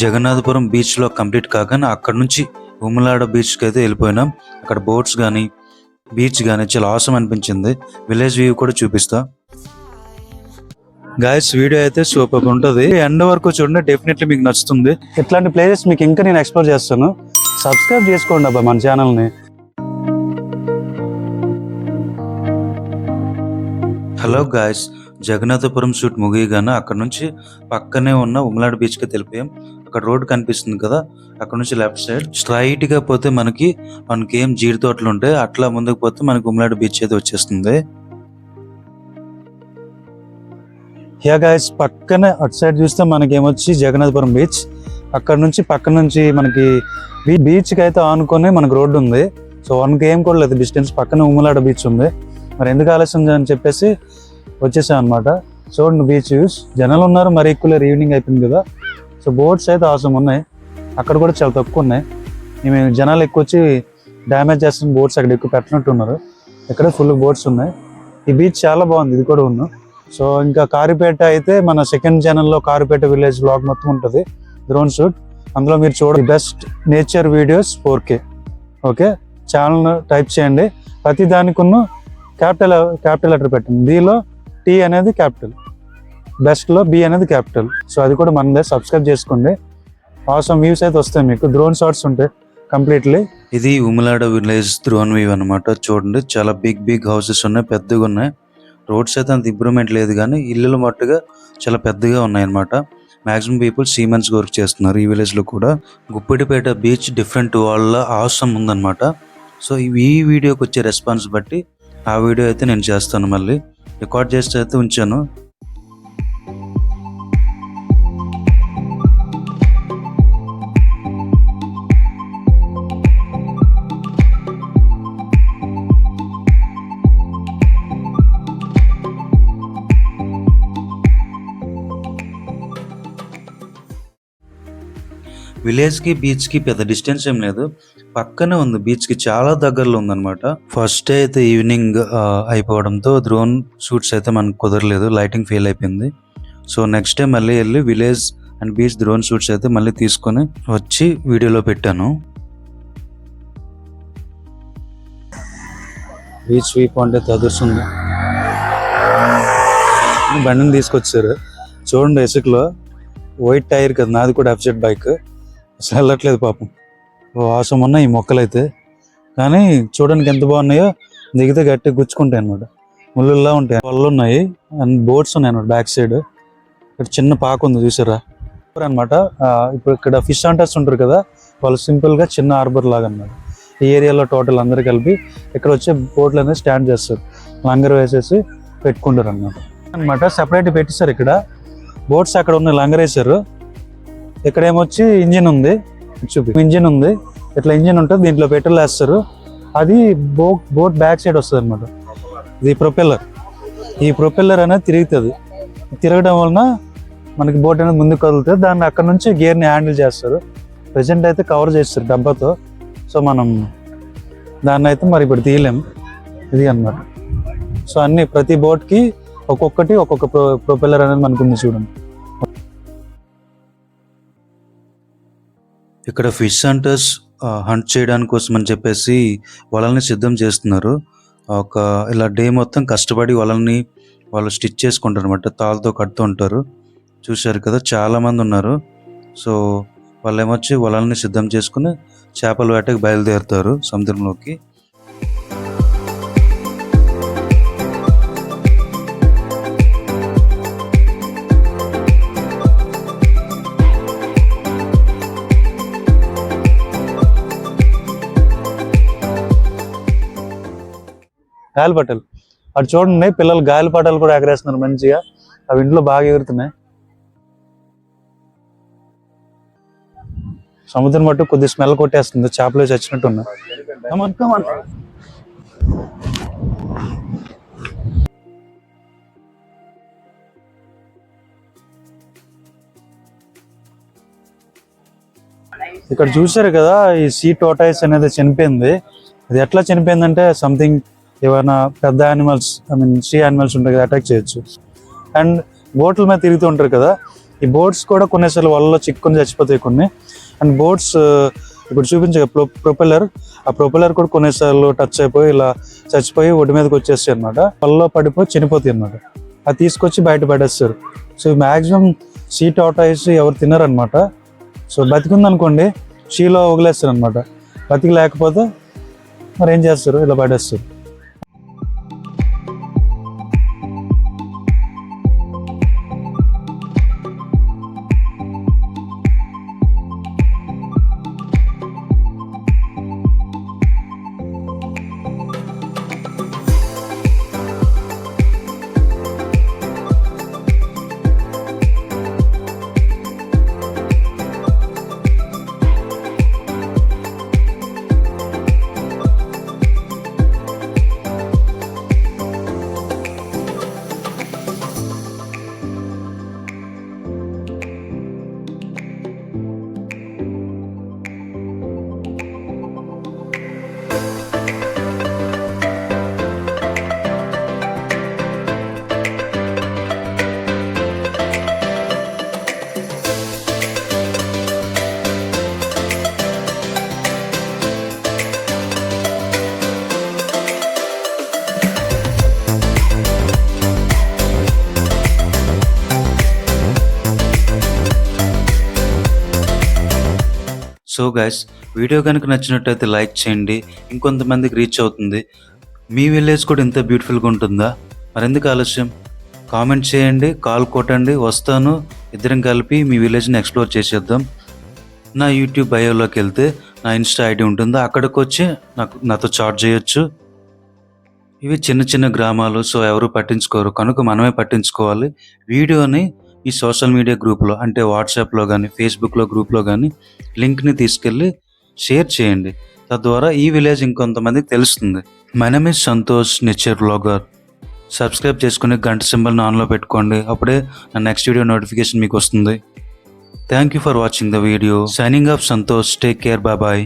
జగన్నాథపురం బీచ్లో కంప్లీట్ కాగానే అక్కడ నుంచి ఉమ్మలాడ బీచ్కి అయితే వెళ్ళిపోయినాం. అక్కడ బోట్స్ కానీ బీచ్ కానీ చాలా అవసరం అనిపించింది. విలేజ్ వ్యూ కూడా చూపిస్తా. గాయస్ వీడియో అయితే సూపర్ ఉంటుంది. ఎండ్ వరకు చూడండి డెఫినెట్లీ మీకు నచ్చుతుంది. ఇట్లాంటి ప్లేసెస్ మీకు ఇంకా నేను ఎక్స్ప్లోర్ చేస్తాను. సబ్స్క్రైబ్ చేసుకోండి అబ్బా మన ఛానల్ని హలో గాయస్ జగన్నాథపురం షూట్ ముగియగానే అక్కడ నుంచి పక్కనే ఉన్న ఉమ్మలాడ బీచ్కి వెళ్ళిపోయాం. అక్కడ రోడ్ కనిపిస్తుంది కదా అక్కడ నుంచి లెఫ్ట్ సైడ్. స్ట్రైట్గా పోతే మనకి మనకి ఏం జీడి తోటలు ఉంటాయి అట్లా ముందుకు పోతే మనకి ఉమ్మలాడ బీచ్ అయితే వచ్చేస్తుంది. యా గాయస్ పక్కనే అటు సైడ్ చూస్తే మనకి ఏమొచ్చి జగన్నాథపురం బీచ్. అక్కడ నుంచి పక్క నుంచి మనకి బీచ్కి అయితే ఆనుకొని మనకి రోడ్డు ఉంది. సో వన్ ఏం కూడా లేదు డిస్టెన్స్ పక్కన ఉమ్మలాడ బీచ్ ఉంది. మరి ఎందుకు ఆలస్యం అని చెప్పేసి వచ్చేసాం అనమాట చూడండి బీచ్ వ్యూస్. జనాలు ఉన్నారు మరి ఎక్కువ ఈవినింగ్ అయిపోయింది కదా. సో బోట్స్ అయితే అవసరం ఉన్నాయి. అక్కడ కూడా చాలా తక్కువ ఉన్నాయి. మేము జనాలు ఎక్కువ వచ్చి డ్యామేజ్ చేస్తున్న బోట్స్ అక్కడ ఎక్కువ పెట్టినట్టు ఉన్నారు ఇక్కడ ఫుల్ బోట్స్ ఉన్నాయి. ఈ బీచ్ చాలా బాగుంది. ఇది కూడా ఉన్నాం. సో ఇంకా కారిపేట అయితే మన సెకండ్ ఛానల్లో కారిపేట విలేజ్ బ్లాగ్ మొత్తం ఉంటుంది. డ్రోన్ షూట్ అందులో మీరు చూడ best nature videos four K okay channel type చేయండి. ప్రతి దానికున్న క్యాపిటల్ క్యాపిటల్ లెటర్ పెట్టండి. దీనిలో టీ అనేది క్యాపిటల్ బెస్ట్లో బి అనేది క్యాపిటల్ సో అది కూడా మనదే సబ్స్క్రైబ్ చేసుకోండి. అవసరం వ్యూస్ అయితే వస్తాయి మీకు. డ్రోన్ షాట్స్ ఉంటాయి కంప్లీట్లీ ఇది ఉమ్మలాడ విలేజ్ డ్రోన్ వ్యూ అనమాట చూడండి చాలా బిగ్ బిగ్ హౌసెస్ ఉన్నాయి పెద్దగా ఉన్నాయి. రోడ్స్ అయితే అంత ఇంప్రూవ్మెంట్ లేదు కానీ ఇల్లులు మట్టుగా చాలా పెద్దగా ఉన్నాయి అనమాట మాక్సిమం పీపుల్ సీమెన్స్ వర్క్ చేస్తున్నారు ఈ విలేజ్లో కూడా. గుప్పిడిపేట బీచ్ డిఫరెంట్ వాళ్ళ ఆసం ఉందన్నమాట. సో ఈ వీడియోకి వచ్చే రెస్పాన్స్ బట్టి ఆ వీడియో అయితే నేను చేస్తాను మళ్ళీ. రికార్డ్ చేస్తే అయితే ఉంచాను. విలేజ్కి బీచ్కి పెద్ద డిస్టెన్స్ ఏం లేదు. పక్కనే ఉంది బీచ్కి చాలా దగ్గరలో ఉందన్నమాట. ఫస్ట్ డే అయితే ఈవినింగ్ అయిపోవడంతో డ్రోన్ షూట్స్ అయితే మనకు కుదరలేదు లైటింగ్ ఫెయిల్ అయిపోయింది. సో నెక్స్ట్ డే మళ్ళీ వెళ్ళి village and beach drone shoots అయితే మళ్ళీ తీసుకొని వచ్చి వీడియోలో పెట్టాను. బీచ్ వ్యూ పాయింట్ అయితే బండిని తీసుకొచ్చారు. చూడండి ఇసుకలో వైట్ టైర్ కదా నాది కూడా ఎఫ్జెడ్ బైక్. అసలు వెళ్ళట్లేదు పాపం. వాసం ఉన్న ఈ మొక్కలైతే. కానీ చూడడానికి ఎంత బాగున్నాయో దిగితే గట్టి గుచ్చుకుంటాయి అనమాట ముళ్ళుల్లా ఉంటాయి. పళ్ళు ఉన్నాయి అండ్ బోట్స్ ఉన్నాయి అనమాట బ్యాక్ సైడ్. ఇక్కడ చిన్న పాక ఉంది చూసారా? అనమాట ఇప్పుడు ఇక్కడ ఫిష్ అంటర్స్ ఉంటారు కదా వాళ్ళు సింపుల్గా చిన్న హార్బర్ లాగా అన్నమాట. ఈ ఏరియాలో టోటల్ అందరు కలిపి ఇక్కడ వచ్చే బోట్లు అనేది స్టాండ్ చేస్తారు. లంగర్ వేసేసి పెట్టుకుంటారు అన్నమాట. అనమాట సపరేట్ పెట్టేశారు ఇక్కడ. బోట్స్ అక్కడ ఉన్న లంగర్ వేసారు ఇక్కడ ఏమొచ్చి ఇంజిన్ ఉంది. చూపి. ఇంజిన్ ఉంది. ఇట్లా ఇంజిన్ ఉంటుంది దీంట్లో పెట్రోల్ వేస్తారు. అది బోట్ బోట్ బ్యాక్ సైడ్ వస్తుంది అనమాట ఇది ప్రొపెల్లర్. ఈ ప్రొపెల్లర్ అనేది తిరుగుతుంది. తిరగడం వలన మనకి బోట్ అనేది ముందుకు కదులుతుంది. దాన్ని అక్కడ నుంచి గేర్ని హ్యాండిల్ చేస్తారు. ప్రజెంట్ అయితే కవర్ చేస్తారు డబ్బాతో సో మనం దాన్ని అయితే మరి ఇప్పుడు తీయలేం. ఇది అన్నమాట. సో అన్ని ప్రతి బోట్కి ఒక్కొక్కటి ఒక్కొక్క ప్రొపెల్లర్ అనేది మనకు ఉంది చూడండి. ఇక్కడ ఫిష్ హంటర్స్ హంట్ చేయడానికి కోసం అని చెప్పేసి వలల్ని సిద్ధం చేస్తున్నారు. ఒక ఇలా డే మొత్తం కష్టపడి వలల్ని వాళ్ళు స్టిచ్ చేసుకుంటారు అనమాట తాళ్ళతో కడుతూ ఉంటారు. చూశారు కదా చాలా మంది ఉన్నారు. సో వాళ్ళు ఏమొచ్చి వలల్ని సిద్ధం చేసుకుని చేపల వేటకు బయలుదేరుతారు సముద్రంలోకి. గాలిపటాలు అటు చూడండి పిల్లలు గాలిపటాలు కూడా ఎగరేస్తున్నారు మంచిగా. అవి ఇంట్లో బాగా ఎగురుతున్నాయి. సముద్రం మట్టు కొద్ది స్మెల్ కొట్టేస్తుంది చేపలు చచ్చినట్టు ఉన్నాయి ఇక్కడ చూశారు కదా ఈ సీ టోటైస్ అనేది చనిపోయింది. అది ఎట్లా చనిపోయిందంటే సంథింగ్ ఏమైనా పెద్ద animals I mean she animals ఉంటాయి కదా అటాక్ చేయొచ్చు. అండ్ బోట్ల మీద తిరుగుతూ ఉంటారు కదా ఈ బోట్స్ కూడా కొన్నిసార్లు వలలో చిక్కుని చచ్చిపోతాయి కొన్ని. అండ్ బోట్స్ uh, ఇప్పుడు చూపించే ప్రొ ప్రొపెల్లర్ ఆ ప్రొపెల్లర్ కూడా కొన్నిసార్లు టచ్ అయిపోయి ఇలా చచ్చిపోయి ఒడి మీదకి వచ్చేస్తాయి అనమాట వలలో పడిపోయి చనిపోతాయి అనమాట అది తీసుకొచ్చి బయట పడేస్తారు. సో మ్యాక్సిమం సీ వేసి ఎవరు తిన్నారనమాట సో బతికుందనుకోండి షీలో వదిలేస్తారు అనమాట బతికి లేకపోతే మరి ఏం చేస్తారు? ఇలా పడేస్తారు. సో గైస్ వీడియో కనుక నచ్చినట్టయితే లైక్ చేయండి. ఇంకొంతమందికి రీచ్ అవుతుంది. మీ విలేజ్ కూడా ఇంత బ్యూటిఫుల్గా ఉంటుందా? మరెందుకు ఆలస్యం? కామెంట్ చేయండి కాల్ కొట్టండి వస్తాను. ఇద్దరం కలిపి మీ విలేజ్ని ఎక్స్ప్లోర్ చేసేద్దాం. నా యూట్యూబ్ బయోలోకి వెళ్తే నా ఇన్స్టా ఐడి ఉంటుందో? అక్కడికి వచ్చి నాకు నాతో చాట్ చేయొచ్చు. ఇవి చిన్న చిన్న గ్రామాలు సో ఎవరు పట్టించుకోరు. కనుక మనమే పట్టించుకోవాలి. వీడియోని ఈ సోషల్ మీడియా గ్రూప్లో అంటే వాట్సాప్లో కానీ ఫేస్బుక్లో గ్రూప్లో కానీ లింక్ని తీసుకెళ్ళి షేర్ చేయండి. తద్వారా ఈ విలేజ్ ఇంకొంతమందికి తెలుస్తుంది. My Santosh nature blogger subscribe చేసుకుని గంట సింబల్ని ఆన్లో పెట్టుకోండి. అప్పుడే నా నెక్స్ట్ వీడియో నోటిఫికేషన్ మీకు వస్తుంది. Thank you for watching the video signing off Santosh take care bye bye